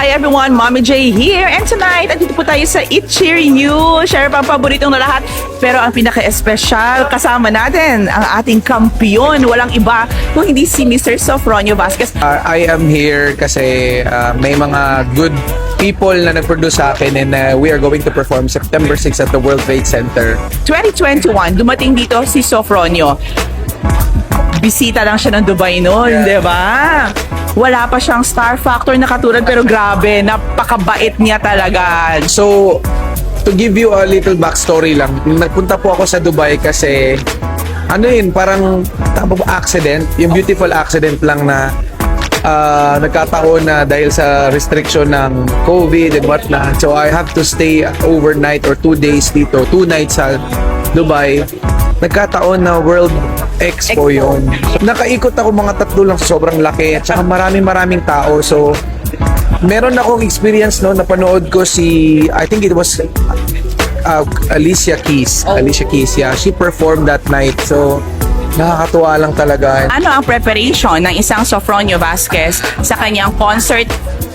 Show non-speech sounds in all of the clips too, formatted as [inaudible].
Hi everyone, Mommy J here. And tonight, andito po tayo sa Eat Cheer You. Share pa ang paboritong na lahat. Pero ang pinaka-espesyal, kasama natin ang ating kampiyon. Walang iba kung hindi si Mr. Sofronio Vasquez. Uh, I am here kasi uh, may mga good people na nag-produce sa akin and uh, we are going to perform September 6 at the World Trade Center. 2021, dumating dito si Sofronio. Bisita lang siya ng Dubai noon, di ba? Wala pa siyang star factor na katulad pero grabe, napakabait niya talaga. So, to give you a little backstory lang, nagpunta po ako sa Dubai kasi ano yun, parang ba, accident, yung beautiful accident lang na uh, nagkataon na dahil sa restriction ng COVID and whatnot. So, I have to stay overnight or two days dito, two nights sa Dubai. Nagkataon na World Expo, Expo. yun. Nakaikot ako mga tatlo lang sobrang laki at saka maraming maraming tao. So, meron akong experience no napanood ko si I think it was uh, Alicia Keys. Oh. Alicia Keys, yeah. She performed that night. So, nakakatuwa lang talaga. Ano ang preparation ng isang Sofronio Vasquez sa kanyang concert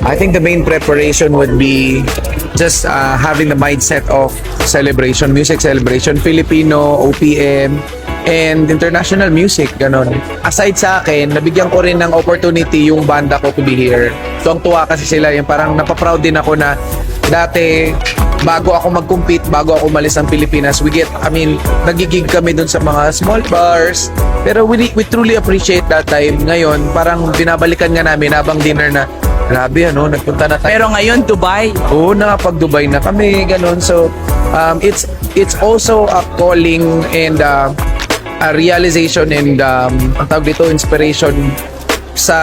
I think the main preparation would be just uh, having the mindset of celebration, music celebration, Filipino, OPM, and international music, ganon. Aside sa akin, nabigyan ko rin ng opportunity yung banda ko to be here. So, ang tuwa kasi sila, yung parang napaproud din ako na dati, bago ako mag-compete, bago ako umalis ng Pilipinas, we get, I mean, nagigig kami dun sa mga small bars. Pero we, we truly appreciate that time. Ngayon, parang binabalikan nga namin habang dinner na, grabe ano, nagpunta na tayo. pero ngayon Dubai? Oo, nakapag-Dubai na kami, ganun. So, um, it's it's also a calling and uh, a realization and um, ang tawag dito, inspiration sa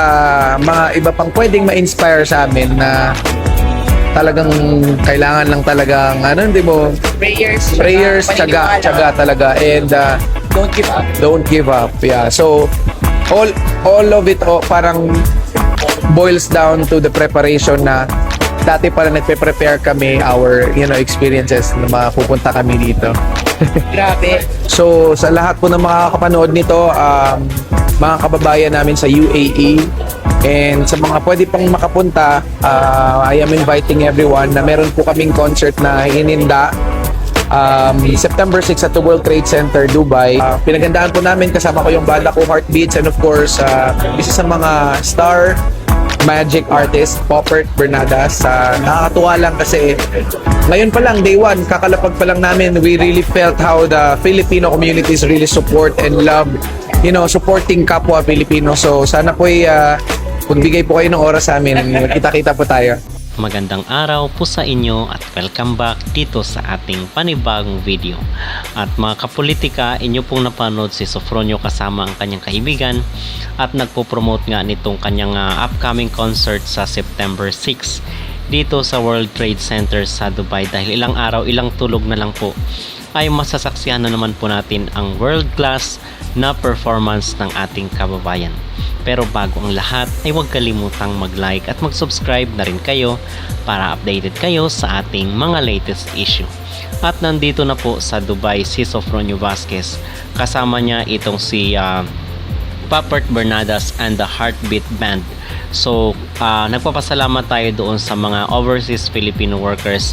mga iba pang pwedeng ma-inspire sa amin na talagang kailangan lang talagang ano hindi mo Prayers. prayers tiyaga tiyaga talaga and uh, Don't give up. don't give up yeah so all all of it oh, parang boils down to the preparation na dati pala nagpe-prepare kami our you know experiences na mapupunta kami dito [laughs] Grabe. so sa lahat po ng mga kapanood nito um, mga kababayan namin sa UAE and sa mga pwede pang makapunta uh, I am inviting everyone na meron po kaming concert na hininda um, September 6 at the World Trade Center, Dubai. Uh, pinagandaan po namin kasama ko yung banda ko Heartbeats and of course uh, isa sa mga star magic artist Poppert Bernadas. Uh, nakakatuwa lang kasi ngayon pa lang day one kakalapag pa lang namin we really felt how the Filipino communities really support and love you know supporting kapwa Filipino. So sana po ay uh, magbigay po kayo ng oras sa amin. Kita-kita po tayo. Magandang araw po sa inyo at welcome back dito sa ating panibagong video. At mga kapolitika, inyo pong napanood si Sofronio kasama ang kanyang kaibigan at nagpo-promote nga nitong kanyang ah, upcoming concert sa September 6 dito sa World Trade Center sa Dubai dahil ilang araw, ilang tulog na lang po ay masasaksihan na naman po natin ang world class na performance ng ating kababayan. Pero bago ang lahat ay huwag kalimutang mag-like at mag-subscribe na rin kayo para updated kayo sa ating mga latest issue. At nandito na po sa Dubai si Sofronio Vasquez. Kasama niya itong si Papert Bernadas and the Heartbeat Band. So, ah, nagpapasalamat tayo doon sa mga overseas Filipino workers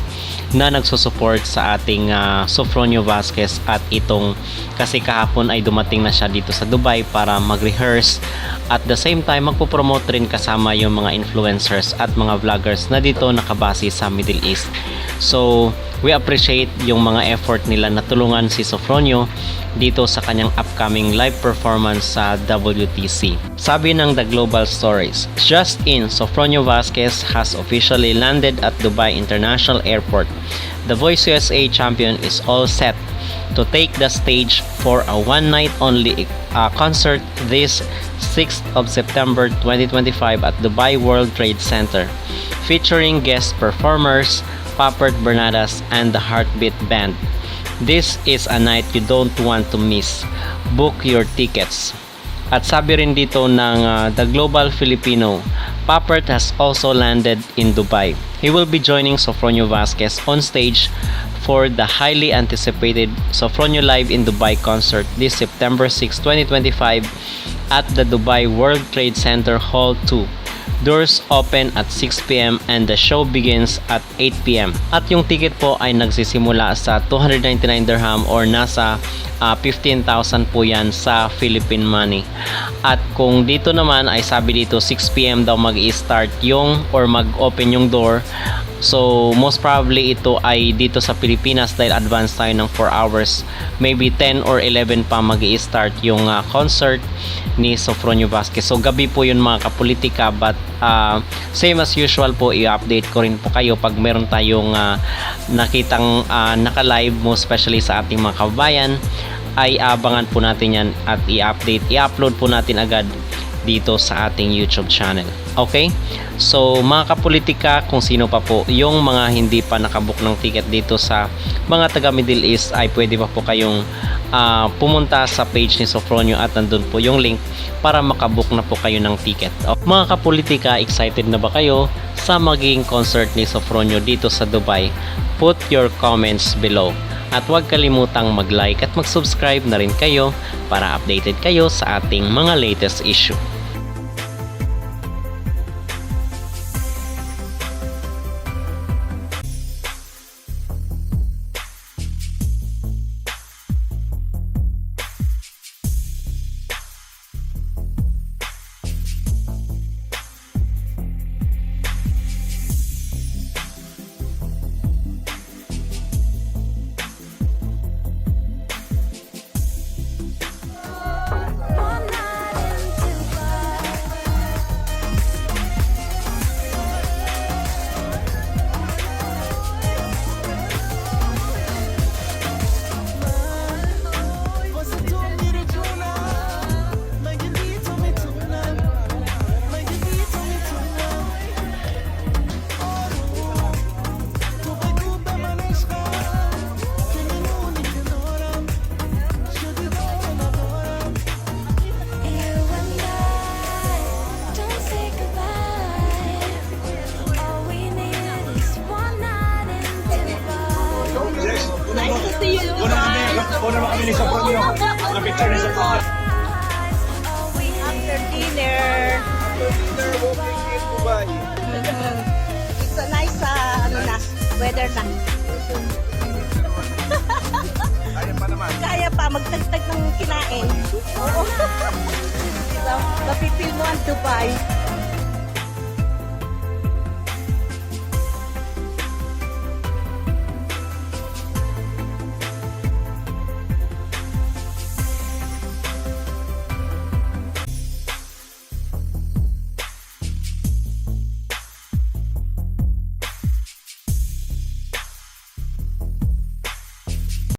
na nagsusupport sa ating ah, Sofronio Vasquez at itong kasi kahapon ay dumating na siya dito sa Dubai para mag-rehearse at the same time magpo-promote rin kasama yung mga influencers at mga vloggers na dito nakabase sa Middle East. So, we appreciate yung mga effort nila na tulungan si Sofronio dito sa kanyang upcoming live performance sa WTC. Sabi ng The Global Stories, just in, Sofronio Vasquez has officially landed at Dubai International Airport. The Voice USA champion is all set to take the stage for a one night only uh, concert this 6th of September 2025 at Dubai World Trade Center featuring guest performers Papert Bernadas and the Heartbeat Band. This is a night you don't want to miss. Book your tickets. At sabi rin dito ng uh, The Global Filipino, Papert has also landed in Dubai. He will be joining Sofronio Vasquez on stage for the highly anticipated Sofronio Live in Dubai concert this September 6, 2025 at the Dubai World Trade Center Hall 2 Doors open at 6pm and the show begins at 8pm. At yung ticket po ay nagsisimula sa 299 dirham or nasa ah, 15,000 po yan sa Philippine money. At kung dito naman ay sabi dito 6pm daw mag-i-start yung or mag-open yung door. So most probably ito ay dito sa Pilipinas dahil advance tayo ng 4 hours. Maybe 10 or 11 pa mag start yung ah, concert ni Sofronio Vasquez. So gabi po yun mga kapolitika but ah, same as usual po i-update ko rin po kayo pag meron tayong ah, nakitang ah, naka-live mo especially sa ating mga kababayan ay abangan po natin yan at i-update, i-upload po natin agad dito sa ating YouTube channel. Okay? So, mga kapolitika, kung sino pa po yung mga hindi pa nakabook ng ticket dito sa mga taga Middle East ay pwede pa po kayong ah, pumunta sa page ni Sofronio at nandun po yung link para makabook na po kayo ng ticket. Mga kapolitika, excited na ba kayo sa magiging concert ni Sofronio dito sa Dubai? Put your comments below. At huwag kalimutang mag-like at mag-subscribe na rin kayo para updated kayo sa ating mga latest issue. See you. Una naman kami ni Sopronio. Mga picture ni Sopronio. We need after dinner. It's a nice, uh, ano na, weather na. Kaya pa naman. Kaya pa, magtagtag ng kinain. Oo. so, mapipil mo ang Dubai.